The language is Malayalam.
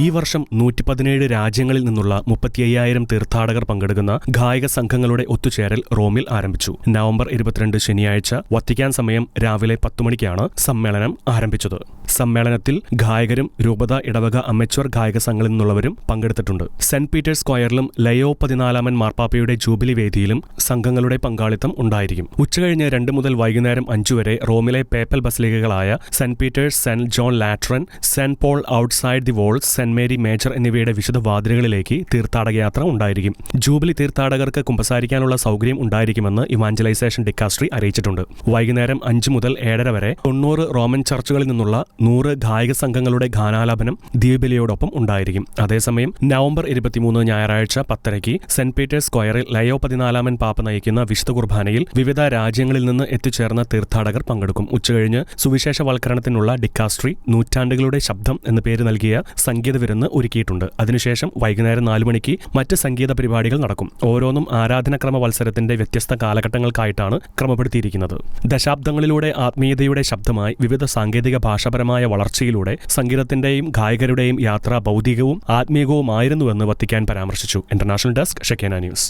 ഈ വർഷം നൂറ്റി പതിനേഴ് രാജ്യങ്ങളിൽ നിന്നുള്ള മുപ്പത്തി അയ്യായിരം തീർത്ഥാടകർ പങ്കെടുക്കുന്ന ഗായക സംഘങ്ങളുടെ ഒത്തുചേരൽ റോമിൽ ആരംഭിച്ചു. നവംബർ ഇരുപത്തിരണ്ട് ശനിയാഴ്ച വത്തിക്കാൻ സമയം രാവിലെ പത്തു മണിക്കാണ് സമ്മേളനം ആരംഭിച്ചത്. സമ്മേളനത്തിൽ ഗായകരും രൂപത ഇടവക അമച്വർ ഗായക സംഘങ്ങളിൽ നിന്നുള്ളവരും പങ്കെടുത്തിട്ടുണ്ട്. സെന്റ് പീറ്റേഴ്സ് സ്ക്വയറിലും ലയോ പതിനാലാമൻ മാർപ്പാപ്പയുടെ ജൂബിലി വേദിയിലും സംഘങ്ങളുടെ പങ്കാളിത്തം ഉണ്ടായിരിക്കും. ഉച്ചകഴിഞ്ഞ് രണ്ട് മുതൽ വൈകുന്നേരം അഞ്ചു വരെ റോമിലെ papal ബസലികകളായ saint Peter's saint John Lateran saint Paul outside the walls saint Mary major എന്നിവയുടെ വിശുദ്ധ വാതിലുകളിലേക്ക് തീർത്ഥാടക യാത്ര ഉണ്ടായിരിക്കും. ജൂബിലി തീർത്ഥാടകർക്ക് കുമ്പസാരിക്കാനുള്ള സൗകര്യം ഉണ്ടായിരിക്കുമെന്ന് ഇവാഞ്ചലൈസേഷൻ ഡിക്കാസ്ട്രി അറിയിച്ചിട്ടുണ്ട്. വൈകുന്നേരം അഞ്ച് മുതൽ ഏഴര വരെ തൊണ്ണൂറ് റോമൻ ചർച്ചുകളിൽ നിന്നുള്ള നൂറ് ഗായക സംഘങ്ങളുടെ ഗാനാലാപനം ദ്വീപലിയോടൊപ്പം ഉണ്ടായിരിക്കും. അതേസമയം നവംബർ ഇരുപത്തിമൂന്ന് ഞായറാഴ്ച പത്തരയ്ക്ക് സെന്റ് പീറ്റേഴ്സ് സ്ക്വയറിൽ ലയോ പതിനാലാമൻ പാപ്പ നയിക്കുന്ന വിശുദ്ധ കുർബാനയിൽ വിവിധ രാജ്യങ്ങളിൽ നിന്ന് എത്തിച്ചേർന്ന തീർത്ഥാടകർ പങ്കെടുക്കും. ഉച്ചകഴിഞ്ഞ് സുവിശേഷവൽക്കരണത്തിനുള്ള ഡിക്കാസ്ട്രി നൂറ്റാണ്ടുകളുടെ ശബ്ദം എന്ന പേര് നൽകിയ സംഗീത വിരുന്ന് ഒരുക്കിയിട്ടുണ്ട്. അതിനുശേഷം വൈകുന്നേരം നാലു മണിക്ക് മറ്റ് സംഗീത പരിപാടികൾ നടക്കും. ഓരോന്നും ആരാധനക്രമ മത്സരത്തിന്റെ വ്യത്യസ്ത കാലഘട്ടങ്ങൾക്കായിട്ടാണ് ക്രമപ്പെടുത്തിയിരിക്കുന്നത്. ദശാബ്ദങ്ങളിലൂടെ ആത്മീയതയുടെ ശബ്ദമായി വിവിധ സാങ്കേതിക ഭാഷാപരമായ വളർച്ചയിലൂടെ സംഗീതത്തിന്റെയും ഗായകരുടെയും യാത്ര ഭൗതികവും ആത്മീയവുമായിരുന്നുവെന്ന് വത്തിക്കാൻ പരാമർശിച്ചു. ഇന്റർനാഷണൽ ഡെസ്ക് ഷെക്കേന ന്യൂസ്.